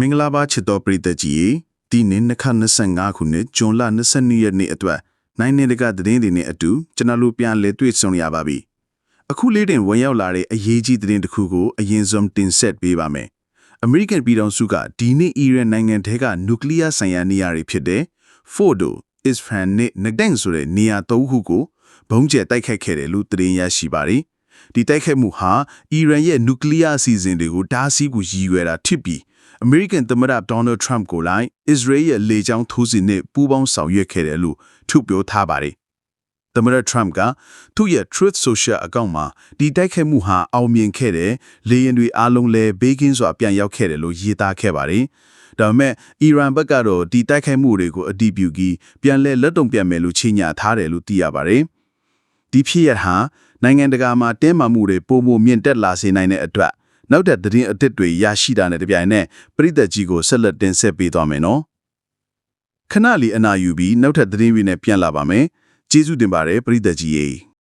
မင်္ဂလာပါချစ်တော်ပရိသတ်ကြီးရေဒီနေ့2025ခုနှစ်ဇွန်လ22ရက်နေ့အတွက်နိုင်နေတကသတင်းတွေနဲ့အတူကျွန်တော်တို့ပြန်လဲတွေ့ဆုံရပါပြီအခုလေးတင်ဝင်ရောက်လာတဲ့အရေးကြီးသတင်းတစ်ခုကိုအရင်ဆုံးတင်ဆက်ပေးပါမယ်အမေရိကန်ပြည်ထောင်စုကဒီနေ့အီရန်နိုင်ငံထဲကနျူကလ িয়ার ဆိုင်ရာနေရာတွေဖြစ်တဲ့ Fordo, Isfahan နဲ့ Natanz ဆိုတဲ့နေရာသုံးခုကိုဘုံကျဲတိုက်ခိုက်ခဲ့တယ်လို့သတင်းရရှိပါတယ် ဒီတိုက်ခိုက်မှုဟာအီရန်ရဲ့နျူကလ িয়ার အစီအစဉ်တွေကိုဓာတ်ဆီးကိုရည်ရွယ်တာဖြစ်ပြီးအမေရိကန်သမ္မတဒေါ်နယ်ထရမ့်ကိုလိုက်အစ္စရေးရဲ့လေကြောင်းထိုးစစ်နဲ့ပူးပေါင်းဆောင်ရွက်ခဲ့တယ်လို့ထုတ်ပြောထားပါတယ်။သမ္မတထရမ့်ကသူ့ရဲ့ Truth Social အကောင့်မှာဒီတိုက်ခိုက်မှုဟာအောင်မြင်ခဲ့တယ်။လေယာဉ်တွေအားလုံးလည်းဘေးကင်းစွာပြန်ရောက်ခဲ့တယ်လို့ရေးသားခဲ့ပါတယ်။ဒါပေမဲ့အီရန်ဘက်ကတော့ဒီတိုက်ခိုက်မှုတွေကိုအတည်ပြုပြီးပြန်လဲလက်တုံပြန်မယ်လို့ချေညာထားတယ်လို့သိရပါတယ်။ ဒီဖြစ်ရဟာနိုင်ငံတကာမှာတင်းမာမှုတွေပုံမမြင့်တက်လာစေနိုင်တဲ့အတွက်နောက်တဲ့သတင်းအသစ်တွေရရှိတာနဲ့တပြိုင်နက်ပြည်သက်ကြီးကိုဆက်လက်တင်ဆက်ပေးသွားမယ်နော်ခဏလီအနာယူပြီးနောက်ထပ်သတင်းတွေနဲ့ပြန်လာပါမယ်ကျေးဇူးတင်ပါတယ်ပြည်သက်ကြီးရေ